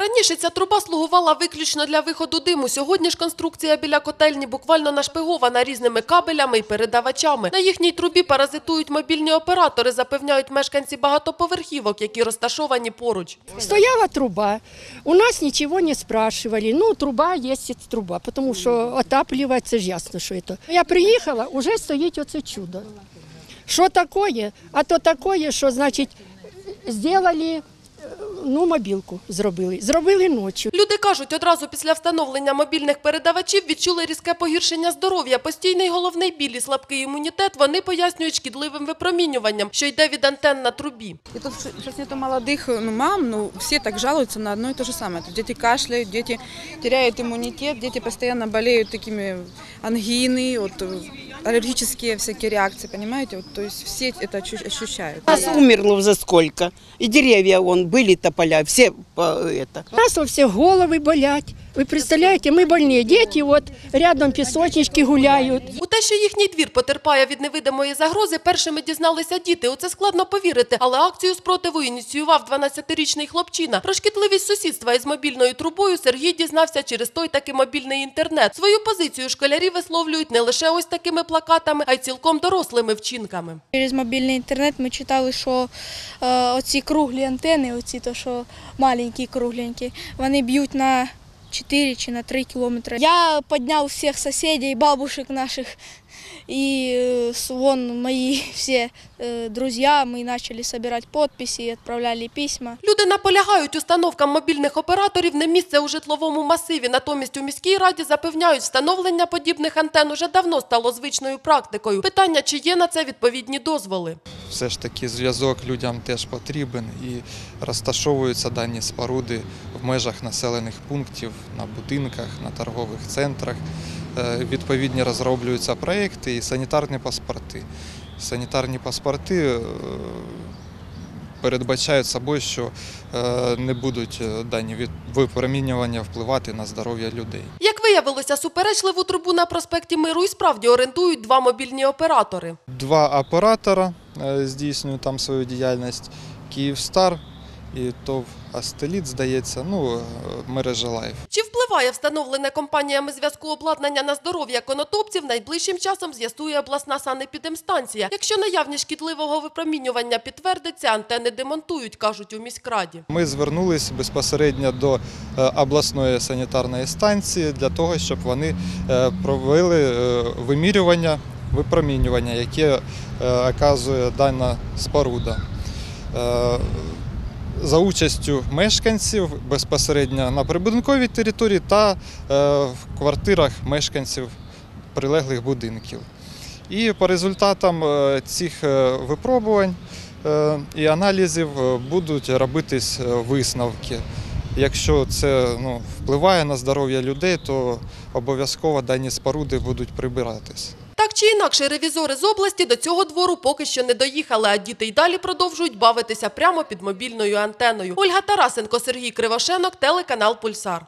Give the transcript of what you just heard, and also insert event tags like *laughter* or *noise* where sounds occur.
Раніше ця труба слугувала виключно для виходу диму. Сьогодні ж конструкція біля котельні буквально нашпигована різними кабелями і передавачами. На їхній трубі паразитують мобільні оператори, запевняють мешканці багатоповерхівок, які розташовані поруч. Стояла труба, у нас ничего не спрашивали. Ну, труба есть труба, потому что отапливается ж ясно, что это. Я приїхала, уже стоїть оце чудо. Що такое? А то такое, що, значить, зробили, ну, мобілку зробили. Зробили ночі. Люди кажуть, одразу після встановлення мобільних передавачів відчули різке погіршення здоров'я, постійний головний біль і слабкий імунітет. Вони пояснюють шкідливим випромінюванням, що йде від антенн на трубі. И тут сейчас нету молодых ну, мам, ну, все так жалуются на одно и то же самое. То дети кашляют, дети теряют иммунитет, дети постоянно болеют такими ангины, вот, э, аллергические всякие реакции, понимаете? Вот, то есть все это ощу- ощущают. Нас умерло уже сколько. И деревья вон были тополя, все по- это. У нас у всіх голови болять. Ви представляєте, ми больні. Діти от рядом пісочнички гуляють. У те, що їхній двір потерпає від невидимої загрози, першими дізналися діти. У це складно повірити, але акцію спротиву ініціював 12-річний хлопчина. Про шкідливість сусідства із мобільною трубою Сергій дізнався через той таки мобільний інтернет. Свою позицію школярі висловлюють не лише ось такими плакатами, а й цілком дорослими вчинками. Через мобільний інтернет ми читали, що е, оці круглі антени, оці то, що маленькі кругленькі, вони б'ють на 4 чи на 3 кілометри. Я підняв всіх сусідів, бабушек наших, і е, вон мої *laughs* всі е, друзі, ми почали збирати підписи, відправляли письма. Люди наполягають, установкам мобільних операторів не місце у житловому масиві. Натомість у міській раді запевняють, встановлення подібних антен уже давно стало звичною практикою. Питання, чи є на це відповідні дозволи. все ж таки зв'язок людям теж потрібен і розташовуються дані споруди в межах населених пунктів, на будинках, на торгових центрах. Е, Відповідні розроблюються проекти і санітарні паспорти. Санітарні паспорти е, передбачають собою, що е, не будуть дані від- випромінювання впливати на здоров'я людей. Як виявилося, суперечливу трубу на проспекті Миру і справді орендують два мобільні оператори. Два оператора здійснюють там свою діяльність. Київстар і ТОВ Астеліт, здається, ну, е, мережа Лайф. Чи впливає встановлене компаніями зв'язку обладнання на здоров'я конотопців, найближчим часом з'ясує обласна санепідемстанція. Якщо наявність шкідливого випромінювання підтвердиться, антени демонтують, кажуть у міськраді. Ми звернулись безпосередньо до е, обласної санітарної станції для того, щоб вони е, провели вимірювання випромінювання, яке оказує дана споруда. За участю мешканців безпосередньо на прибудинковій території та е, в квартирах мешканців прилеглих будинків. І по результатам е, цих е, випробувань і аналізів будуть робитись висновки. Якщо це ну, впливає на здоров'я людей, то обов'язково дані споруди будуть прибиратись. Так чи інакше, ревізори з області до цього двору поки що не доїхали, а діти й далі продовжують бавитися прямо під мобільною антеною. Ольга Тарасенко, Сергій Кривошенок, телеканал Пульсар.